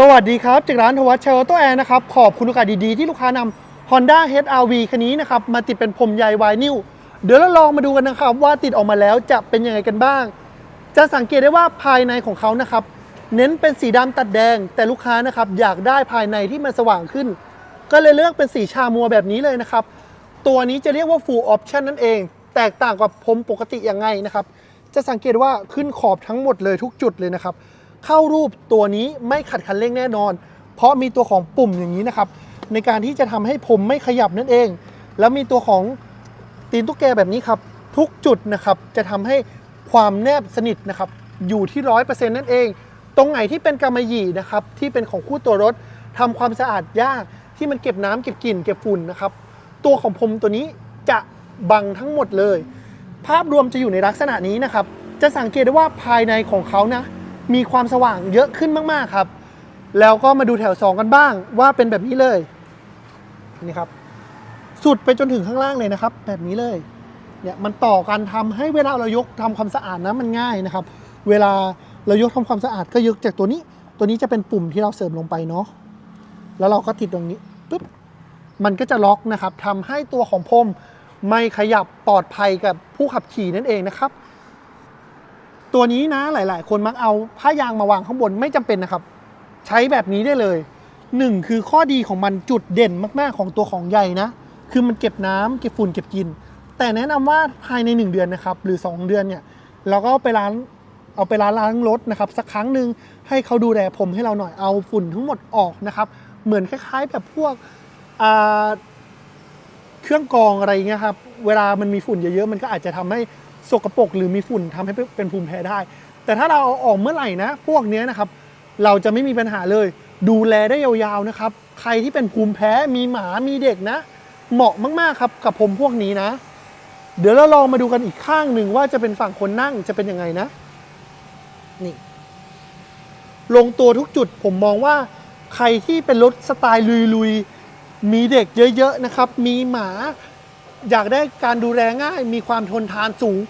สวัสดีครับ จากร้านทวัชเชลโตแอร์นะครับ ขอบคุณโอกาสดีๆ ที่ลูกค้านำ Honda HR-V คันนี้นะครับ มาติดเป็นพรมใยไวนิลเดี๋ยวเราลองมาดูกันนะครับ ว่าติดออกมาแล้วจะเป็นยังไงกันบ้าง จะสังเกตได้ว่าภายในของเขานะครับ เน้นเป็นสีดำตัดแดง แต่ลูกค้านะครับอยากได้ภายในที่มันสว่างขึ้น ก็เลยเลือกเป็นสีชามัวแบบนี้เลยนะครับ ตัวนี้จะเรียกว่า full option นั่นเอง แตกต่างกับพรมปกติยังไงนะครับ จะสังเกตว่าขึ้นขอบทั้งหมดเลยทุกจุดเลยนะครับ เข้ารูปตัวนี้ไม่ขัดคันเร่งแน่นอน เพราะมีตัวของปุ่มอย่างนี้นะครับ ในการที่จะทำให้ผมไม่ขยับนั่นเอง แล้วมีตัวของตีนตุ๊กแกแบบนี้ครับ ทุกจุดนะครับจะทำให้ความแนบสนิทนะครับอยู่ที่ร้อยเปอร์เซ็นต์นั่นเอง ตรงไหนที่เป็นกำมะหยี่นะครับที่เป็นของคู่ตัวรถทำความสะอาดยากที่มันเก็บน้ำเก็บกลิ่นเก็บฝุ่นนะครับตัวของผมตัวนี้จะบังทั้งหมดเลย ภาพรวมจะอยู่ในลักษณะนี้นะครับ จะสังเกตได้ว่าภายในของเขานะ มีความสว่างเยอะขึ้นมาก ๆ ครับ แล้วก็มาดูแถว 2 กันบ้างว่าเป็นแบบนี้เลยนี่ครับ สุดไปจนถึงข้างล่างเลยนะครับ แบบนี้เลยเนี่ยมันต่อกันทำให้เวลาเรายกทำความสะอาดนะมันง่ายนะครับ เวลาเรายกทำความสะอาดก็ยกจากตัวนี้ ตัวนี้จะเป็นปุ่มที่เราเสริมลงไปเนาะแล้วเราก็ติดตรงนี้ปุ๊บมันก็จะล็อกนะครับทำให้ตัวของพรมไม่ขยับปลอดภัยกับผู้ขับขี่นั่นเองนะครับ ตัวนี้นะหลาย ๆ คนมักเอาผ้ายางมาวางข้างบนไม่จำเป็นนะครับ ใช้แบบนี้ได้เลยหนึ่งคือข้อดีของมันจุดเด่นมาก ๆ ของตัวของใหญ่นะ คือมันเก็บน้ำเก็บฝุ่นเก็บกิน แต่แนะนำว่าภายใน 1 เดือนนะครับหรือ 2 เดือนเนี่ยเราก็ไปล้างเอาไปล้างล้างรถนะครับสักครั้งหนึ่งให้เขาดูแลผมให้เราหน่อยเอาฝุ่นทั้งหมดออกนะครับเหมือนคล้าย ๆ แบบพวกเครื่องกรองอะไรเงี้ยครับเวลามันมีฝุ่นเยอะ ๆ มันก็อาจจะทำให้ สกปรกหรือมีฝุ่นทำให้เป็นภูมิแพ้ได้ แต่ถ้าเราเอาออกเมื่อไหร่นะ พวกเนี้นะครับ เราจะไม่มีปัญหาเลย ดูแลได้ยาวๆนะครับ ใครที่เป็นภูมิแพ้มีหมามีเด็กนะ เหมาะมากๆครับกับผมพวกนี้นะ เดี๋ยวเราลองมาดูกันอีกข้างหนึ่งว่าจะเป็นฝั่งคนนั่งจะเป็นยังไงนะนี่ลงตัวทุกจุดผมมองว่าใครที่เป็นรถสไตล์ลุยๆ มีเด็กเยอะๆนะครับ มีหมา อยากได้การดูแลง่าย มีความทนทานสูง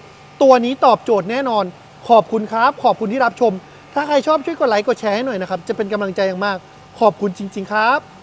ตัวนี้ตอบโจทย์แน่นอน ขอบคุณครับ ขอบคุณที่รับชม ถ้าใครชอบช่วยกดไลค์กดแชร์ให้หน่อยนะครับ จะเป็นกำลังใจอย่างมาก ขอบคุณจริง ๆ ครับ